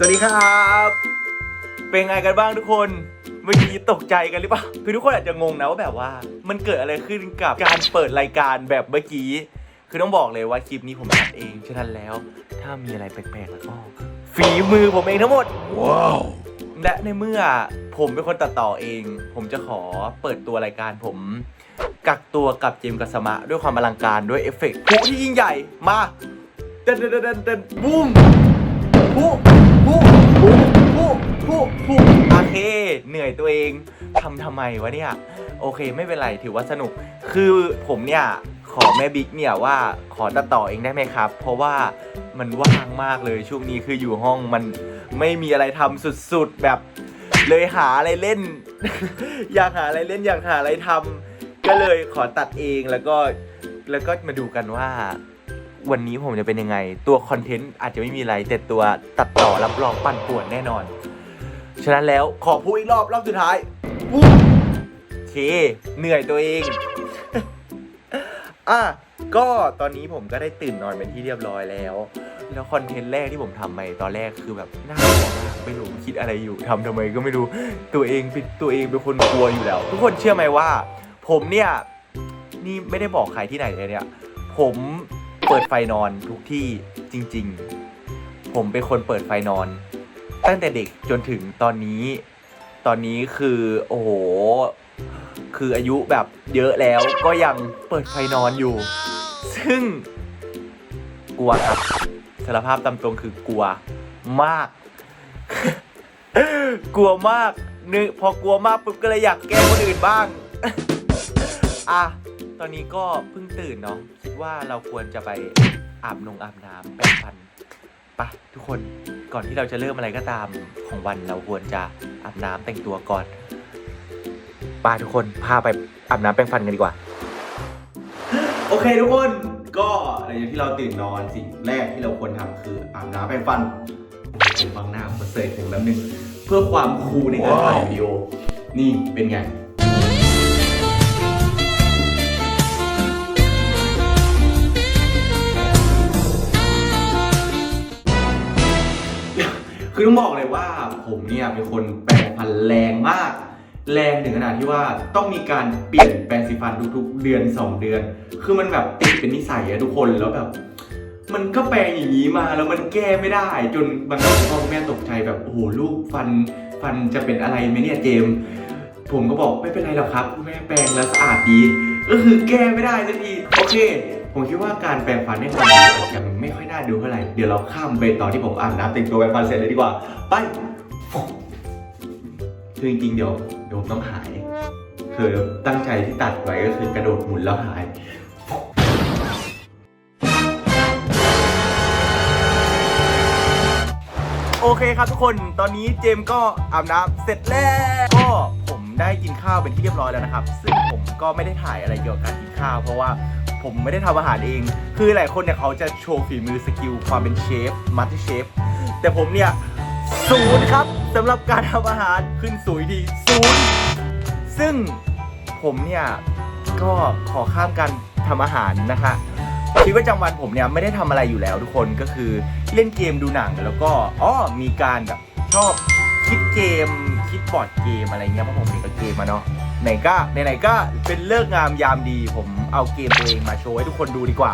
สวัสดีครับ เป็นไงกันบ้างทุกคนเมื่อกี้ตกใจกันหรือเปล่าคือทุกคนอาจจะงงนะว่าแบบว่า มันเกิดอะไรขึ้นกับการเปิดรายการแบบเมื่อกี้ คือต้องบอกเลยว่าคลิปนี้ผมอัดเองฉะนั้นแล้ว ถ้ามีอะไรแปลกๆแล้วก็ฝีมือผมเองทั้งหมด ว้าว และในเมื่อผมเป็นคนตัดต่อเอง ผมจะขอเปิดตัวรายการผมกักตัวกับเจมส์กัสมะด้วยความอลังการด้วยเอฟเฟกต์ผู้ที่ยิ่งใหญ่มาเดินเดินเดินเดินบูมผู้ ผู้ผู้ผู้ผู้ผู้โอเค เหนื่อยตัวเองทำทำไมวะเนี่ย โอเคไม่เป็นไรถือว่าสนุก คือผมเนี่ยขอแม่บิ๊กเนี่ยว่าขอตัดต่อเองได้ไหมครับ เพราะว่ามันว่างมากเลยช่วงนี้คืออยู่ห้องมันไม่มีอะไรทำสุดๆแบบ เลยหาอะไรเล่น อยากหาอะไรเล่นอยากหาอะไรทำก็เลยขอตัดเองแล้วก็แล้วก็มาดูกันว่า วันนี้ผมจะเป็นยังไง ตัวคอนเทนต์อาจจะไม่มีอะไร แต่ตัวตัดต่อรับรองปั่นป่วนแน่นอน ฉะนั้นแล้วขอพูดอีกรอบรอบสุดท้ายโอเค เหนื่อยตัวเอง อะก็ตอนนี้ผมก็ได้ตื่นนอนเป็นที่เรียบร้อยแล้ว แล้วคอนเทนต์แรกที่ผมทำไปตอนแรกคือแบบน่ากลัวมากไม่รู้คิดอะไรอยู่ทำทำไมก็ไม่รู้ตัวเองเป็นตัวเองเป็นคนกลัวอยู่แล้ว ทุกคนเชื่อไหมว่า ผมเนี่ยนี่ไม่ได้บอกใครที่ไหนเลยเนี่ย ผม เปิดไฟนอนทุกที่จริง ๆ ผมเป็นคนเปิดไฟนอน ตั้งแต่เด็กจนถึงตอนนี้ ตอนนี้คือโอ้โห คืออายุแบบเยอะแล้วก็ยังเปิดไฟนอนอยู่ ซึ่ง กลัวครับสารภาพตามตรงคือกลัวมาก กลัวมากนึกพอกลัวมากปุ๊บก็เลยอยากแกล้งคนอื่นบ้าง อะ ตอนนี้ก็เพิ่งตื่นเนาะคิดว่าเราควรจะไปอาบนงอาบน้ำแปรงฟันปะทุกคนก่อนที่เราจะเริ่มอะไรก็ตามของวันเราควรจะอาบน้ำแต่งตัวก่อนปาทุกคนพาไปอาบน้ำแปรงฟันกันดีกว่า โอเคทุกคนก็หลังจากที่เราตื่นนอนสิ่งแรกที่เราควรทำคืออาบน้ำแปรงฟันผมฟังหน้าผมเสยผมแป๊บนึงเพื่อความคูลในการถ่ายวิดีโอนี่เป็นไง คือต้องบอกเลยว่าผมเนี่ยเป็นคนแปรงฟันแรงมาก แรงถึงขนาดที่ว่าต้องมีการเปลี่ยนแปรงสีฟันทุกๆ เดือน 2 เดือน คือมันแบบติดเป็นนิสัยอะทุกคนแล้วแบบ มันก็แปรงอย่างนี้มาแล้วมันแก้ไม่ได้ จนบางทีพ่อแม่ตกใจแบบโอ้โหลูกฟันฟันจะเป็นอะไรไหมเนี่ยเจม ผมก็บอกไม่เป็นไรหรอกครับคุณแม่แปรงแล้วสะอาดดีก็คือแก้ไม่ได้สักทีโอเค ผมคิดว่าการแปรงฟันเนี่ยยังไม่ค่อยน่าดูเท่าไหร่ เดี๋ยวเราข้ามไปตอนที่ผมอาบน้ำแต่งตัวแปรงฟันเสร็จเลยดีกว่า ไปคือจริงๆเดี๋ยวเดี๋ยวผมต้องหาย คือตั้งใจที่ตัดไว้ก็คือกระโดดหมุนแล้วหายโอเคครับทุกคนตอนนี้เจมก็อาบน้ำเสร็จแล้วก็ผมได้กินข้าวเป็นที่เรียบร้อยแล้วนะครับ ซึ่งผมก็ไม่ได้ถ่ายอะไรเกี่ยวกับการกินข้าว เพราะว่า ผมไม่ได้ทำอาหารเอง คือหลายคนเนี่ยเขาจะโชว์ฝีมือสกิลความเป็นเชฟมัตต์เชฟ แต่ผมเนี่ยศูนย์ครับสำหรับการทำอาหารขึ้นศูยดีศูนย์ซึ่งผมเนี่ยก็ขอข้ามการทำอาหารนะคะชีวิตประจำวันผมเนี่ยไม่ได้ทำอะไรอยู่แล้วทุกคนก็คือเล่นเกมดูหนังแล้วก็อ๋อมีการแบบชอบคิดเกมคิดบอร์ดเกมอะไรเงี้ยเพราะผมเป็นกับเกมมาเนาะ ไหนก็ไหนๆก็เป็นเลิกงามยามดี ผมเอาเกมตัวเองมาโชว์ให้ทุกคนดูดีกว่า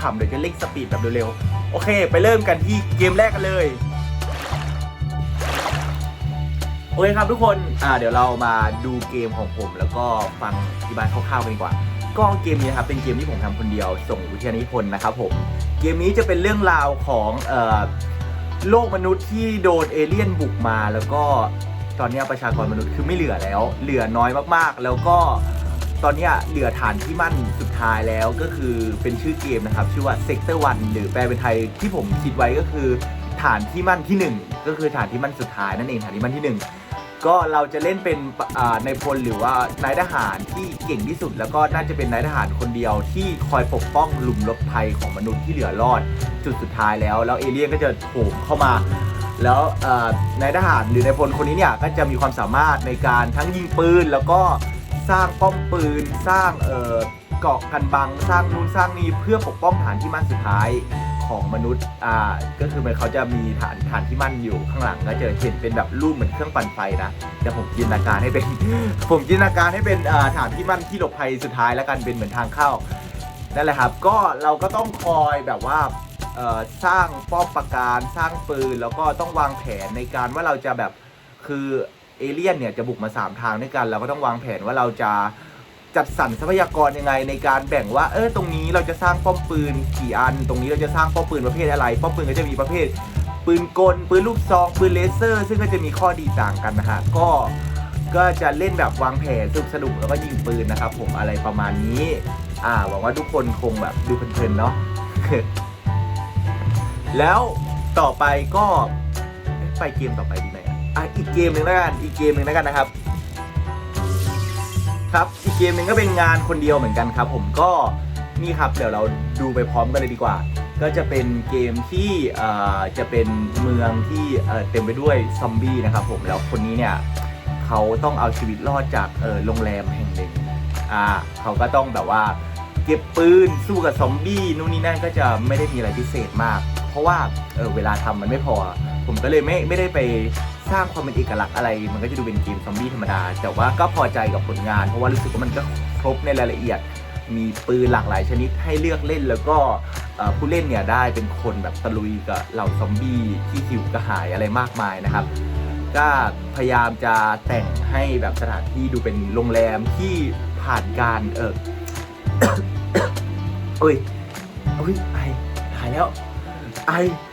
คำๆเดี๋ยวจะเล่งสปีดแบบเร็วๆโอเค ไปเริ่มกันที่เกมแรกกันเลยโอเคครับทุกคน อ่า เดี๋ยวเรามาดูเกมของผม แล้วก็ฟังอธิบายคร่าวๆกันดีกว่า ก็เกมนี้ครับเป็นเกมที่ผมทำคนเดียว ส่งวิทยานิพนธ์นะครับผม เกมนี้จะเป็นเรื่องราวของเอ่อโลกมนุษย์ที่โดนเอเลี่ยนบุกมา แล้วก็ ตอนนี้ประชากรมนุษย์คือไม่เหลือแล้ว เหลือน้อยมากๆ แล้วก็ตอนนี้เหลือฐานที่มั่นสุดท้ายแล้วก็คือเป็นชื่อเกมนะครับ ชื่อว่า Sector 1หรือแปลเป็นไทยที่ผมคิดไว้ก็คือ ฐานที่มั่นที่หนึ่งก็คือฐานที่มั่นสุดท้ายนั่นเองฐานที่มั่นที่หนึ่งก็เราจะเล่นเป็นอ่าในพลหรือว่านายทหารที่เก่งที่สุด แล้วก็น่าจะเป็นนายทหารคนเดียวที่คอยปกป้องหลุมรบภัยของมนุษย์ที่เหลือรอดจุดสุดท้ายแล้ว แล้วเอเลี่ยนก็จะโผล่เข้ามา แล้วนายทหารหรือนายพลคนนี้เนี่ยก็จะมีความสามารถในการทั้งยิงปืนแล้วก็สร้างป้อมปืนสร้างเกาะกันบังสร้างนู่นสร้างนี้เพื่อปกป้องฐานที่มั่นสุดท้ายของมนุษย์อ่าก็คือมันเขาจะมีฐานฐานที่มั่นอยู่ข้างหลังก็จะเห็นเป็นแบบรูปเหมือนเครื่องปั่นไฟนะแต่ผมจินตนาการให้เป็น ผมจินตนาการให้เป็นอ่าฐานที่มั่นที่หลบภัยสุดท้ายแล้วกันเป็นเหมือนทางเข้านั่นแหละครับ ก็เราก็ต้องคอยแบบว่า สร้างป้อมปราการสร้างปืนแล้วก็ต้องวางแผนในการว่าเราจะแบบคือเอเลี่ยนเนี่ยจะบุกมาสามทางด้วยกัน เราก็ต้องวางแผนว่าเราจะจัดสรรทรัพยากรยังไงในการแบ่งว่า เออตรงนี้เราจะสร้างป้อมปืนกี่อัน ตรงนี้เราจะสร้างป้อมปืนประเภทอะไร ป้อมปืนก็จะมีประเภท ปืนกล ปืนลูกซอง ปืนเลเซอร์ ซึ่งก็จะมีข้อดีต่างกันนะฮะก็ก็จะเล่นแบบวางแผนสนุกสนุกแล้วก็ยิงปืนนะครับผมอะไรประมาณนี้ อ่าหวังว่าทุกคนคงแบบดูเพลินๆเนาะ แล้วต่อไปก็ไปเกมต่อไปดีไหมอะอีกเกมหนึ่งแล้วกันอีกเกมหนึ่งแล้วกันนะครับ ครับอีกเกมหนึ่งก็เป็นงานคนเดียวเหมือนกันครับ ผมก็นี่ครับเดี๋ยวเราดูไปพร้อมกันเลยดีกว่า ก็จะเป็นเกมที่จะเป็นเมืองที่เต็มไปด้วยซอมบี้นะครับ ผมแล้วคนนี้เนี่ยเขาต้องเอาชีวิตรอดจากโรงแรมแห่งหนึ่งอ่าเขาก็ต้องแบบว่าเก็บปืนสู้กับซอมบี้นู่นนี่นั่นก็จะไม่ได้มีอะไรพิเศษมาก เพราะว่าเออเวลาทำมันไม่พอ ผมก็เลยไม่ไม่ได้ไปสร้างความเป็นเอกลักษณ์อะไร มันก็จะดูเป็นเกมซอมบี้ธรรมดา แต่ว่าก็พอใจกับผลงาน เพราะว่ารู้สึกว่ามันก็ครบในรายละเอียด มีปืนหลากหลายชนิดให้เลือกเล่นแล้วก็ผู้เล่นเนี่ยได้เป็นคนแบบตะลุยกับเหล่าซอมบี้ที่หิวกระหายอะไรมากมายนะครับก็พยายามจะแต่งให้แบบสถานที่ดูเป็นโรงแรมที่ผ่านการเออเอ้ยเอ้ยไอหายแล้ว ไอ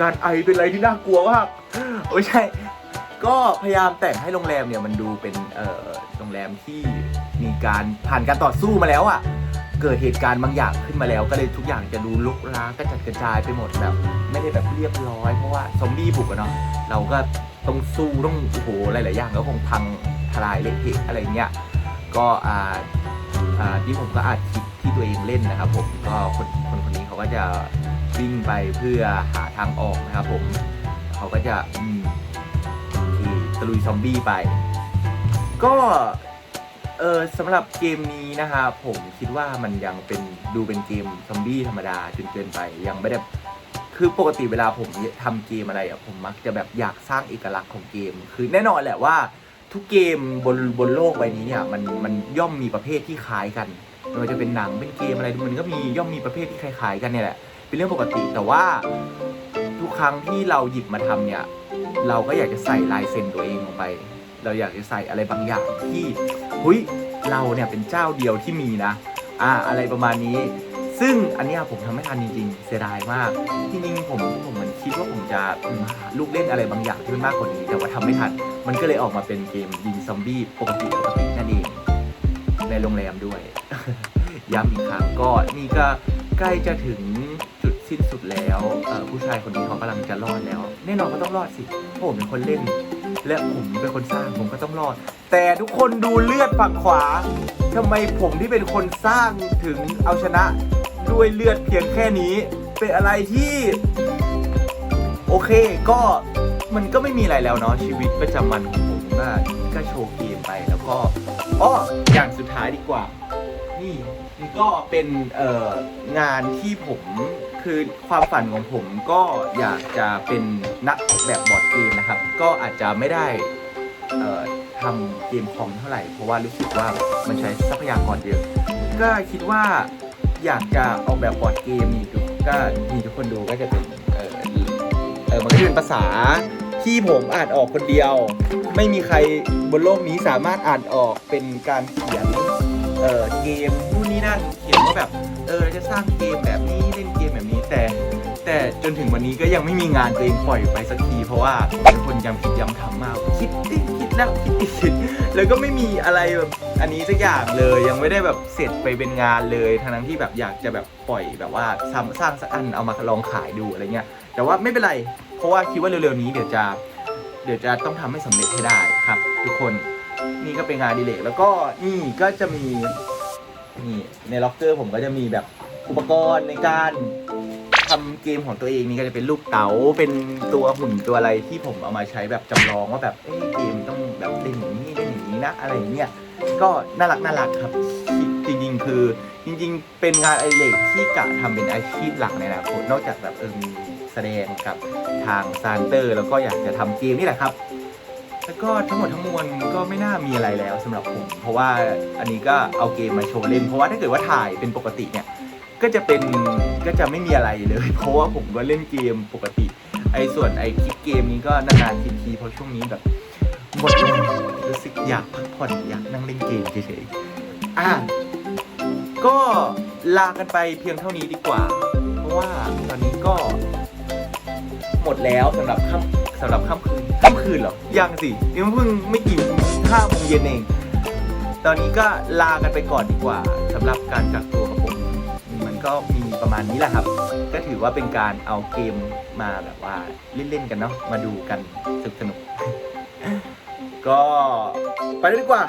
การไอเป็นอะไรที่น่ากลัวมากไม่ใช่ ก็พยายามแต่งให้โรงแรมเนี่ยมันดูเป็นเอ่อโรงแรมที่มีการผ่านการต่อสู้มาแล้วอะ่ะเกิดเหตุการณ์บางอย่างขึ้นมาแล้ว ก็เลยทุกอย่างจะดูลุกล้างกระจัดกระจายไปหมดแบบไม่ได้แบบเรียบร้อยเพราะว่าซอมบี้บุกอะเนาะเราก็ต้องสู้ต้องโอ้โหหลายๆอย่างก็คงพังทลายเละเทะอะไรเงี้ยก็อ่าอ่าที่ผมก็อาจคลิปที่ตัวเองเล่นนะครับผมก็คนคนคนนี้เขาก็จะ วิ่งไปเพื่อหาทางออกนะครับผมเขาก็จะอืมที่ตะลุยซอมบี้ไป ก็เออสำหรับเกมนี้นะครับผมคิดว่ามันยังเป็นดูเป็นเกมซอมบี้ธรรมดาจนเกินไปยังไม่ได้คือปกติเวลาผมทำเกมอะไรอะผมมักจะแบบอยากสร้างเอกลักษณ์ของเกม คือแน่นอนแหละว่าทุกเกมบนบนโลกใบนี้เนี่ยมันมันย่อมมีประเภทที่คล้ายกันไม่ว่าจะเป็นหนังเป็นเกมอะไรมันก็มีย่อมมีประเภทที่คล้ายๆกันเนี่ยแหละ เป็นเรื่องปกติ แต่ว่าทุกครั้งที่เราหยิบมาทำเนี่ย เราก็อยากจะใส่ลายเซ็นตัวเองลงไป เราอยากจะใส่อะไรบางอย่างที่หุยเราเนี่ยเป็นเจ้าเดียวที่มีนะอ่าอะไรประมาณนี้ ซึ่งอันนี้ผมทำไม่ทันจริงๆ เสียดายมากจริงๆผมผมเหมือนคิดว่าผมจะมาลูกเล่นอะไรบางอย่างที่มันมากกว่านี้ แต่ว่าทำไม่ทัน มันก็เลยออกมาเป็นเกมยิงซอมบี้ปกติปกตินั่นเองในโรงแรมด้วยย้ำอีกครั้งก็นี่ก็ใกล้จะถึง สิ้นสุดแล้วผู้ชายคนนี้เขากำลังจะรอดแล้ว แน่นอนก็ต้องรอดสิเพราะผมเป็นคนเล่น และผมเป็นคนสร้างผมก็ต้องรอด แต่ทุกคนดูเลือดฝั่งขวาทำไมผมที่เป็นคนสร้างถึงเอาชนะด้วยเลือดเพียงแค่นี้ เป็นอะไรที่ โอเคก็มันก็ไม่มีอะไรแล้วเนาะชีวิตประจำวันของผมก็ก็โชว์เกมไปแล้วก็อ้ออย่างสุดท้ายดีกว่า นี่นี่ก็เป็นเอ่องานที่ผม คือความฝันของผมก็อยากจะเป็นนักออกแบบบอร์ดเกมนะครับ ก็อาจจะไม่ได้ทำเกมคอมเท่าไหร่ เพราะว่ารู้สึกว่ามันใช้ทรัพยากรเยอะ ก็คิดว่าอยากจะออกแบบบอร์ดเกมนี่ทุกก็มีทุกคนดูก็จะเป็นเออเออมันก็จะเป็นภาษาที่ผมอ่านออกคนเดียว ไม่มีใครบนโลกนี้สามารถอ่านออกเป็นการเขียนเออเกมนู่นนี่นั่นเขียนว่าแบบ เออเราจะสร้างเกมแบบนี้เล่นเกมแบบนี้แต่ แต่จนถึงวันนี้ก็ยังไม่มีงานตัวเองปล่อยไปสักที เพราะว่าผมเป็นคนย้ำคิดย้ำทำมากคิดดิคิดแล้วคิดอีกคิดแล้วก็ไม่มีอะไรแบบอันนี้สักอย่างเลยยังไม่ได้แบบเสร็จไปเป็นงานเลยทั้งนั้นที่แบบอยากจะแบบปล่อยแบบว่าสร้างสร้างสักอันเอามาลองขายดูอะไรเงี้ยแต่ว่าไม่เป็นไร เพราะว่าคิดว่าเร็วๆนี้เดี๋ยวจะเดี๋ยวจะต้องทำให้สำเร็จให้ได้ครับ ทุกคนนี่ก็เป็นงานดีเลกแล้วก็นี่ก็จะมี นี่ในล็อกเกอร์ผมก็จะมีแบบอุปกรณ์ในการทำเกมของตัวเองนี่ก็จะเป็นลูกเต๋าเป็นตัวหุ่นตัวอะไรที่ผมเอามาใช้แบบจำลองว่าแบบเอ้ยเกมต้องแบบเล่นอย่างนี้เล่นอย่างนี้นะอะไรอย่างเงี้ยก็น่ารักน่ารักครับจริงๆ คือจริง ๆ เป็นงานไอดิเรกที่กะทำเป็นอาชีพหลักในอนาคตนอกจากแบบเออมีแสดงกับทางซานเตอร์ แล้วก็อยากจะทำเกมนี่แหละครับ แล้วก็ทั้งหมดทั้งมวลก็ไม่น่ามีอะไรแล้วสำหรับผม เพราะว่าอันนี้ก็เอาเกมมาโชว์เล่น เพราะว่าถ้าเกิดว่าถ่ายเป็นปกติเนี่ย ก็จะเป็นก็จะไม่มีอะไรเลย เพราะว่าผมก็เล่นเกมปกติ ไอ้ส่วนไอ้คลิปเกมนี้ก็นานๆทีทีเพราะช่วงนี้แบบหมดแรงรู้สึกอยากพักผ่อนอยากนั่งเล่นเกมเฉยๆอะก็ลากันไปเพียงเท่านี้ดีกว่า เพราะว่าตอนนี้ก็ หมดแล้วสำหรับค่ำสำหรับค่ำคืนค่ำคืนเหรอยังสินี่มันเพิ่งไม่กี่ห้าโมงเย็นเอง ตอนนี้ก็ลากันไปก่อนดีกว่าสำหรับการกักตัวกับผมมันก็มีประมาณนี้แหละครับ ก็ถือว่าเป็นการเอาเกมมาแบบว่าเล่นๆกันเนาะมาดูกันสนุกสนุกก็ไปเลยดีกว่า